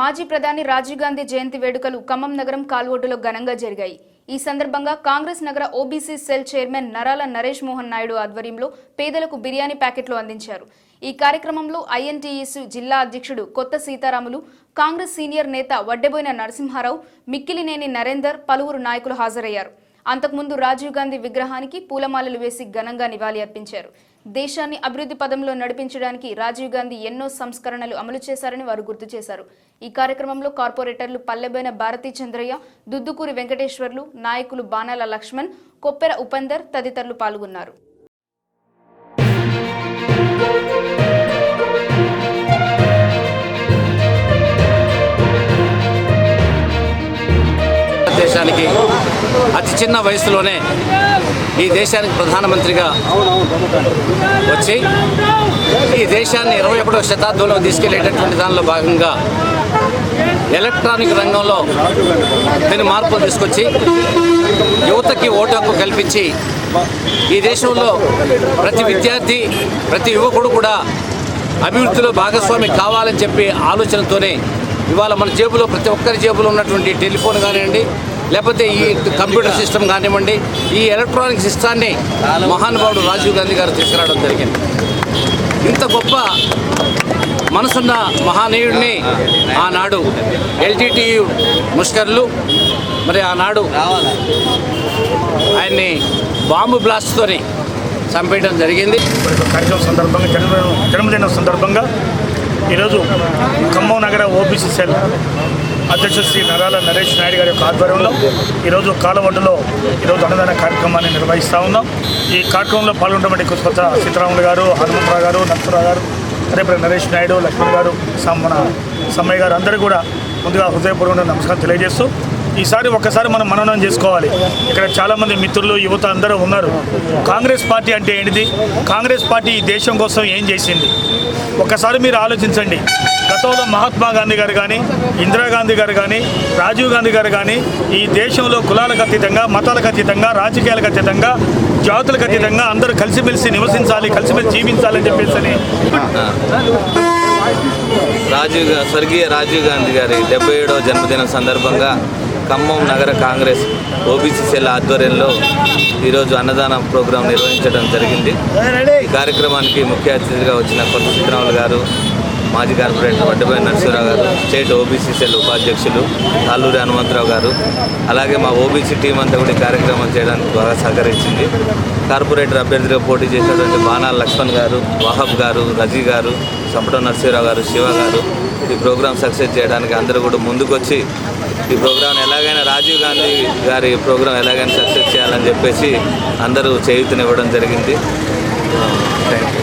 మాజీ ప్రధాని రాజీవ్ గాంధీ జయంతి వేడుకలు ఖమ్మం నగరం కాల్వొడ్డులో ఘనంగా జరిగాయి. ఈ సందర్భంగా కాంగ్రెస్ నగర ఓబీసీ సెల్ చైర్మన్ నరాల నరేష్ మోహన్ నాయుడు ఆధ్వర్యంలో పేదలకు బిర్యానీ ప్యాకెట్లు అందించారు. ఈ కార్యక్రమంలో ఐఎన్టీఎస్ జిల్లా అధ్యక్షుడు కొత్త సీతారాములు కాంగ్రెస్ సీనియర్ నేత వడ్డెబోయిన నరసింహారావు మిక్కిలినేని నరేందర్ పలువురు నాయకులు హాజరయ్యారు. అంతకుముందు రాజీవ్ గాంధీ విగ్రహానికి పూలమాలలు వేసి ఘనంగా నివాళి అర్పించారు. దేశాన్ని అభివృద్ధి పదంలో నడిపించడానికి రాజీవ్ గాంధీ ఎన్నో సంస్కరణలు అమలు చేశారని వారు గుర్తు చేశారు. ఈ కార్యక్రమంలో కార్పొరేటర్లు పల్లెబైన భారతీ చంద్రయ్య దుద్దుకూరి వెంకటేశ్వర్లు నాయకులు బాణాల లక్ష్మణ్ కొప్పెర ఉపందర్ తదితరులు పాల్గొన్నారు. దేశానికి అతి చిన్న వయసులోనే ఈ దేశానికి ప్రధానమంత్రిగా వచ్చి ఈ దేశాన్ని ఇరవై ఒకటో శతాబ్దంలో తీసుకెళ్ళేటటువంటి దానిలో భాగంగా ఎలక్ట్రానిక్ రంగంలో దీని మార్పులు తీసుకొచ్చి యువతకి ఓటు హక్కు కల్పించి ఈ దేశంలో ప్రతి విద్యార్థి ప్రతి యువకుడు కూడా అభివృద్ధిలో భాగస్వామి కావాలని చెప్పి ఆలోచనతోనే ఇవాళ మన జేబులో ప్రతి ఒక్కరి జేబులో ఉన్నటువంటి టెలిఫోన్ కానివ్వండి లేకపోతే ఈ కంప్యూటర్ సిస్టమ్ కానివ్వండి ఈ ఎలక్ట్రానిక్ సిస్టాన్ని మహానుభావుడు రాజీవ్ గాంధీ గారు తీసుకురావడం జరిగింది. ఇంత గొప్ప మనసున్న మహానీయుడిని ఆనాడు ఎల్టీటీయు ముష్కర్లు మరి ఆనాడు ఆయన్ని బాంబు బ్లాస్ట్తోని చంపేయడం జరిగింది. కార్యక్రమం సందర్భంగా జన్మదిన జన్మదినం సందర్భంగా ఈరోజు ఖమ్మం నగర ఓబీసీ సెల్ అధ్యక్షుడు శ్రీ నరాల నరేష్ నాయుడు గారి యొక్క ఆధ్వర్యంలో ఈరోజు కాలవడ్డులో ఈరోజు అన్నదాన కార్యక్రమాన్ని నిర్వహిస్తూ ఉన్నాం. ఈ కార్యక్రమంలో పాల్గొన్నటువంటి కొత్త సీతారాములు గారు హనుమంతరావు గారు నరసరావు గారు అదేపడి నరేష్ నాయుడు లక్ష్మణ్ గారు సమ్- మన సమ్మయ్య గారు అందరూ కూడా ముందుగా హృదయపూర్వక నమస్కారం తెలియజేస్తూ ఈసారి ఒక్కసారి మనం మననం చేసుకోవాలి. ఇక్కడ చాలామంది మిత్రులు యువత అందరూ ఉన్నారు. కాంగ్రెస్ పార్టీ అంటే ఏంటిది? కాంగ్రెస్ పార్టీ ఈ దేశం కోసం ఏం చేసింది? ఒక్కసారి మీరు ఆలోచించండి. గతంలో మహాత్మా గాంధీ గారు కానీ ఇందిరాగాంధీ గారు కానీ రాజీవ్ గాంధీ గారు కానీ ఈ దేశంలో కులాలకు అతీతంగా మతాలకు అతీతంగా రాజకీయాలకు అతీతంగా జాతులకు అతీతంగా అందరూ కలిసిమెలిసి నివసించాలి కలిసిమెలిసి జీవించాలని చెప్పేసి రాజీవ్ స్వర్గీయ రాజీవ్ గాంధీ గారి డెబ్బై ఏడవ జన్మదినం సందర్భంగా ఖమ్మం నగర కాంగ్రెస్ ఓబీసీ సెల్ ఆధ్వర్యంలో ఈరోజు అన్నదాన ప్రోగ్రాం నిర్వహించడం జరిగింది. ఈ కార్యక్రమానికి ముఖ్య అతిథిగా వచ్చిన కొత్త సిద్ధరాములు గారు మాజీ కార్పొరేటర్ వడ్డపై నరసింహరావు గారు స్టేట్ ఓబీసీ సెల్ ఉపాధ్యక్షులు తాళ్ళూరి హనుమంతరావు గారు అలాగే మా ఓబీసీ టీం అంతా కూడా కార్యక్రమం చేయడానికి బాగా సహకరించింది. కార్పొరేటర్ అభ్యర్థిగా పోటీ చేసినటువంటి బాణాల లక్ష్మణ్ గారు వాహబ్ గారు రజీ గారు సంపట నరసింహరావు గారు శివ గారు ఈ ప్రోగ్రాం సక్సెస్ చేయడానికి అందరూ కూడా ముందుకొచ్చి ఈ ప్రోగ్రాం ఎలాగైనా రాజీవ్ గాంధీ గారి ప్రోగ్రాం ఎలాగైనా సక్సెస్ చేయాలని చెప్పేసి అందరూ చేయూతనివ్వడం జరిగింది. థ్యాంక్